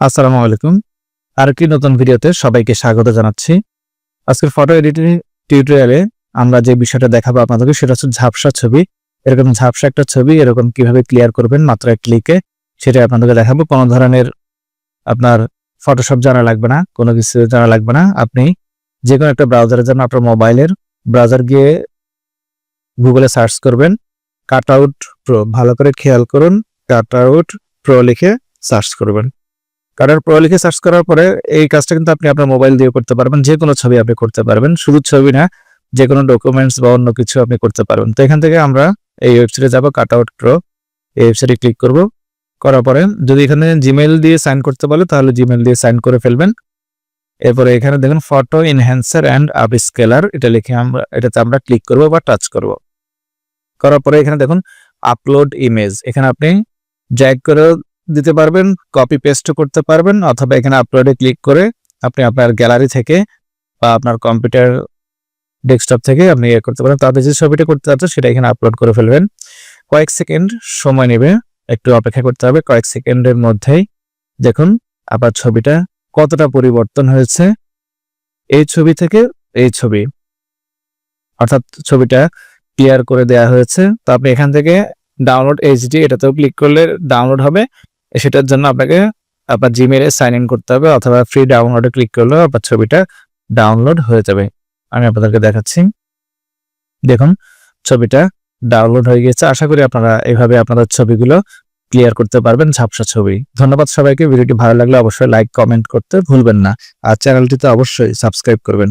আসসালামু আলাইকুম। আর আরেকটি নতুন ভিডিওতে সবাইকে স্বাগত জানাচ্ছি। আজকের ফটো এডিটিং টিউটোরিয়ালে আমরা যে বিষয়টা দেখাবো আপনাদেরকে সেটা হচ্ছে ঝাপসা ছবি। এরকম ঝাপসা একটা ছবি এরকম কীভাবে ক্লিয়ার করবেন মাত্র এক ক্লিকে সেটা আপনাদেরকে দেখাবো। কোনো ধরনের আপনার ফটোশপ জানা লাগবে না, কোনো কিছু জানা লাগবে না। আপনি যে কোনো একটা ব্রাউজারের জন্য আপনার মোবাইলের ব্রাউজার গিয়ে গুগলে সার্চ করবেন। কাট আউট প্রো ভালো করে খেয়াল করুন। কাট আউট প্রো লিখে সার্চ করবেন। কাটার প্রো লিখে সার্চ করার পরে এই কাজটা কিন্তু আপনি আপনার মোবাইল দিয়ে করতে পারবেন যে কোনো ছবি আপনি করতে পারবেন। শুধু ছবি না যে কোনো ডকুমেন্টস বা অন্য কিছু আপনি করতে পারবেন। তো এখান থেকে আমরা এই ওয়েবসাইটে যাব কাট আউট প্রো এই ওয়েবসাইটে ক্লিক করব। করার পরে যদি এখানে জিমেল দিয়ে সাইন করতে বলে, তাহলে জিমেল দিয়ে সাইন করে ফেলবেন। এরপরে এখানে দেখুন photo enhancer and upscaler এটা লিখে আমরা, এটাতে আমরা ক্লিক করব বা টাচ করব। করার পরে এখানে দেখুন আপলোড ইমেজ এখানে আপনি জ্যাগ করে দিতে পারবেন কপি পেস্টও করতে পারবেন, অথবা এখানে আপলোডে ক্লিক করে আপনি আপনার গ্যালারি থেকে বা আপনার কম্পিউটার ডেস্কটপ থেকে আপনি ইয়ে করতে পারেন। তাদের যে ছবিটা করতে চাচ্ছে সেটা এখানে আপলোড করে ফেলবেন। কয়েক সেকেন্ড সময় নেবে, একটু অপেক্ষা করতে হবে। কয়েক সেকেন্ডের মধ্যেই দেখুন আপনার ছবিটা কতটা পরিবর্তন হয়েছে। এই ছবি থেকে এই ছবি, অর্থাৎ ছবিটা ক্লিয়ার করে দেয়া হয়েছে। তো আপনি এখান থেকে ডাউনলোড এইচডি এটাতেও ক্লিক করলে ডাউনলোড হবে। সেটার জন্য আপনাকে আপনার জিমেলে সাইন ইন করতে হবে অথবা ফ্রি ডাউনলোডে ক্লিক করলেও আপনার ছবিটা ডাউনলোড হয়ে যাবে। আমি আপনাদেরকে দেখাচ্ছি। দেখুন, ছবিটা ডাউনলোড হয়ে গেছে আশা করি আপনারা এভাবে আপনাদের ছবিগুলো ক্লিয়ার করতে পারবেন, ঝাপসা ছবি। ধন্যবাদ সবাইকে। ভিডিওটি ভালো লাগলে অবশ্যই লাইক কমেন্ট করতে ভুলবেন না। আর চ্যানেলটিতে অবশ্যই সাবস্ক্রাইব করবেন।